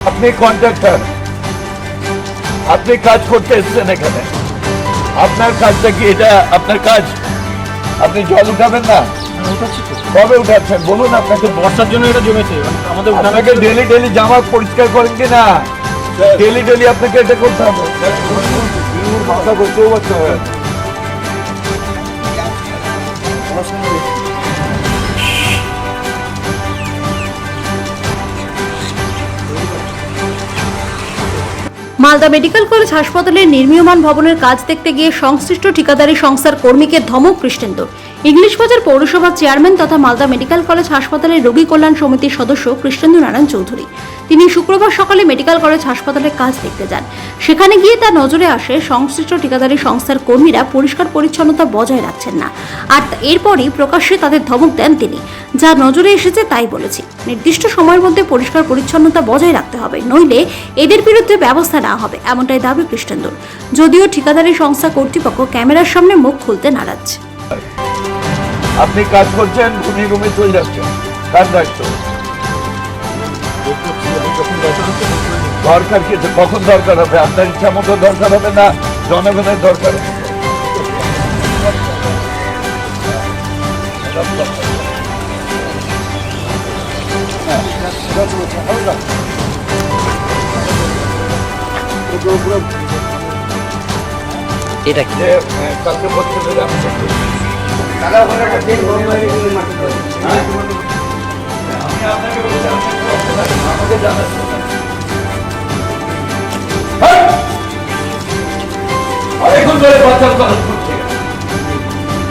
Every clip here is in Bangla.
আপনি কন্ট্রাক্টর আপনি কাজ করতে এসেছেন এখানে আপনার কাজটা কি এটা আপনার কাজ আপনি জল উঠাবেন না কবে উঠাচ্ছেন বলুন আপনাকে বর্ষার জন্য এটা জমেছে আমাদের আপনাকে ডেলি ডেলি জামা পরিষ্কার করেন কি না ডেলি ডেলি আপনাকে এটা করতে হবে মাথা করতেও পারতে হবে মালদা মেডিকেল কলেজ হাসপাতালের নির্মীয়মান ভবনের কাজ দেখতে গিয়ে সংশ্লিষ্ট ঠিকাদারি সংস্থার কর্মীকে ধমক কৃষ্ণেন্দুর ইংলিশ বাজার পৌরসভার চেয়ারম্যান তথা মালদা মেডিকেল কলেজ হাসপাতালের রোগী কল্যাণ সমিতির সদস্য কৃষ্ণেন্দু নারায়ণ চৌধুরী। তিনি শুক্রবার সকালে মেডিকেল কলেজ হাসপাতালে কাজ দেখতে যান। সেখানে গিয়ে তার নজরে আসে, সংশ্লিষ্ট ঠিকাদারি সংস্থার কর্মীরা পরিষ্কার পরিচ্ছন্নতা বজায় রাখছেন না। আর এরপরই প্রকাশ্যে তাদের ধমক দেন তিনি। যা নজরে এসেছে তাই বলেছি। নির্দিষ্ট সময়ের মধ্যে পরিষ্কার পরিচ্ছন্নতা বজায় রাখতে হবে। নইলে এদের বিরুদ্ধে ব্যবস্থা নেওয়া হবে, এমনটাই দাবি কৃষ্ণেন্দুর। যদিও ঠিকাদারি সংস্থা কর্তৃপক্ষ ক্যামেরার সামনে মুখ খুলতে নারাজ। আপনি কাজ করছেন চলে কাজ দরকার কি কখন দরকার হবে? আপনার ইচ্ছা মতো দরকার হবে না, জনগণের দরকার হবে? বলা হচ্ছে।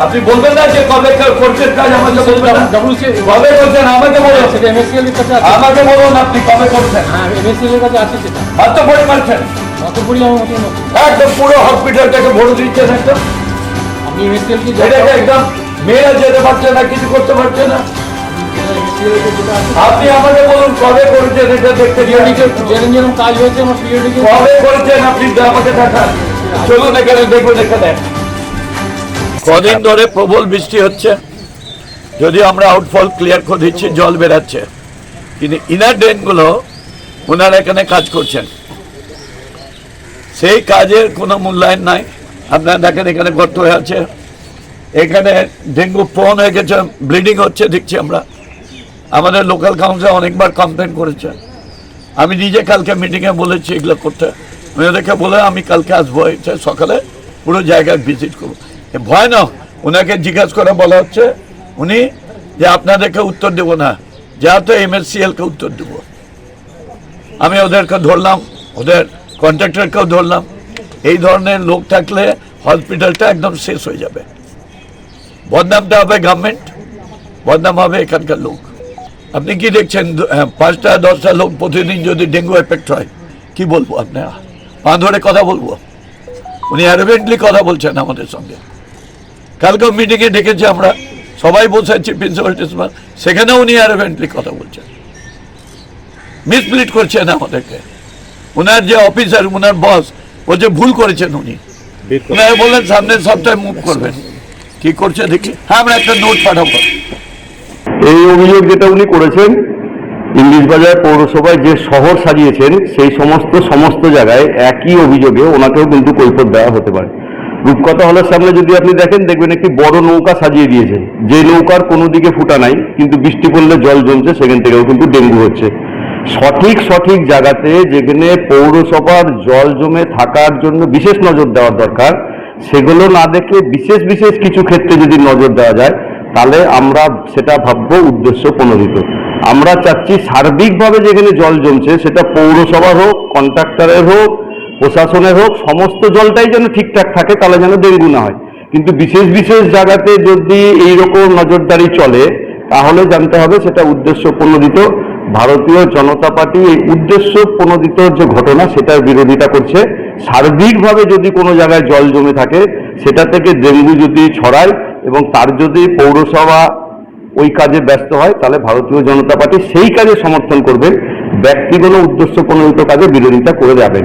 আপনি বলবেন না যে কবে কা- করছেন কাজ আমাকে বলবেন না। কবে করছেন আমাকে বলুন। আছে। আমাকে বলুন আপনি কবে করছেন। হ্যাঁ এমএসসিএল এর কাছে আছে সেটা। মাত্র পড়ে একদম পুরো হসপিটালটাকে ভরে দিচ্ছেন একদম এটাকে একদম মেয়েরা যেতে পারছে না কিছু করতে পারছে না। আপনি আমাকে বলুন কবে করেছেন এটা দেখতে যেরকম কাজ হয়েছে কবে করেছেন আপনি আমাকে দেখান। চলুন এখানে দেখুন এখানে কদিন ধরে প্রবল বৃষ্টি হচ্ছে। যদিও আমরা আউটফল ক্লিয়ার করে দিচ্ছি জল বেরাচ্ছে। কিন্তু ইনার ড্রেনগুলো ওনারা এখানে কাজ করছেন। সেই কাজের কোনো মূল্যায়ন নাই। আপনারা দেখেন এখানে গর্ত হয়ে আছে। এখানে ডেঙ্গু প্রন হয়ে গেছে, ব্লিডিং হচ্ছে, দেখছি আমরা। আমাদের লোকাল কাউন্সিল অনেকবার কমপ্লেন করেছে। আমি নিজে কালকে মিটিংয়ে বলেছি এগুলো করতে। আমি ওদেরকে বলে, আমি কালকে আসব সকালে পুরো জায়গায় ভিজিট করব। ভয় না ওনাকে জিজ্ঞাসা করে বলা হচ্ছে, উনি যে আপনাদেরকে উত্তর দেবো না যা তো এমএসসিএলকে উত্তর দেবো। আমি ওদেরকে ধরলাম, ওদের কন্ট্রাক্টরকেও ধরলাম। এই ধরনের লোক থাকলে হসপিটালটা একদম শেষ হয়ে যাবে। বদনামটা হবে গভর্নমেন্ট বদনাম হবে এখানকার লোক। আপনি কি দেখছেন? হ্যাঁ, পাঁচটা দশটা লোক প্রতিদিন যদি ডেঙ্গু এফেক্ট হয় কি বলব আপনার? পা ধরে কথা বলব। উনি অ্যারোভেন্টলি কথা বলছেন আমাদের সঙ্গে। কালকেও মিটিংয়ে ডেকেছি আমরা। সবাই বসে আছি প্রিন্সিপাল টিন্সিপাল সেখানেও উনি অ্যারোভেন্টলি কথা বলছেন। মিসপ্লিট করছেন আমাদেরকে। ওনার যে অফিসার ওনার বস ও যে ভুল করেছেন উনি। ওনারা বললেন সামনের সপ্তাহে মুভ করবেন। কি করছে দেখি। হ্যাঁ আমরা একটা নোট পাঠাবো। এই অভিযোগ যেটা উনি করেছেন ইংলিশ বাজার পৌরসভায় যে শহর সাজিয়েছেন সেই সমস্ত সমস্ত জায়গায় একই অভিযোগে ওনাকেও কিন্তু কৈফত দেওয়া হতে পারে। রূপকথা হলের সামনে যদি আপনি দেখেন দেখবেন একটি বড় নৌকা সাজিয়ে দিয়েছে। যে নৌকার কোনো দিকে ফুটা নাই কিন্তু বৃষ্টি পড়লে জল জমছে সেখান থেকেও কিন্তু ডেঙ্গু হচ্ছে। সঠিক সঠিক জায়গাতে যেখানে পৌরসভার জল জমে থাকার জন্য বিশেষ নজর দেওয়ার দরকার, সেগুলো না দেখে বিশেষ বিশেষ কিছু ক্ষেত্রে যদি নজর দেওয়া যায়, তাহলে আমরা সেটা ভাববো উদ্দেশ্য প্রণোদিত। আমরা চাচ্ছি সার্বিকভাবে যেখানে জল জমছে, সেটা পৌরসভার হোক, কন্ট্রাক্টরের হোক, প্রশাসনের হোক, সমস্ত জলটাই যেন ঠিকঠাক থাকে, তাহলে যেন ডেঙ্গু না হয়। কিন্তু বিশেষ বিশেষ জায়গাতে যদি এইরকম নজরদারি চলে, তাহলে জানতে হবে সেটা উদ্দেশ্য প্রণোদিত। ভারতীয় জনতা পার্টি এই উদ্দেশ্য প্রণোদিত যে ঘটনা, সেটার বিরোধিতা করছে। সার্বিকভাবে যদি কোনো জায়গায় জল জমে থাকে, সেটা থেকে ডেঙ্গু যদি ছড়ায় এবং তার যদি পৌরসভা ওই কাজে ব্যস্ত হয়, তাহলে ভারতীয় জনতা পার্টি সেই কাজে সমর্থন করবেন। ব্যক্তিগত উদ্দেশ্য প্রণোদিত কাজে বিরোধিতা করে যাবেন।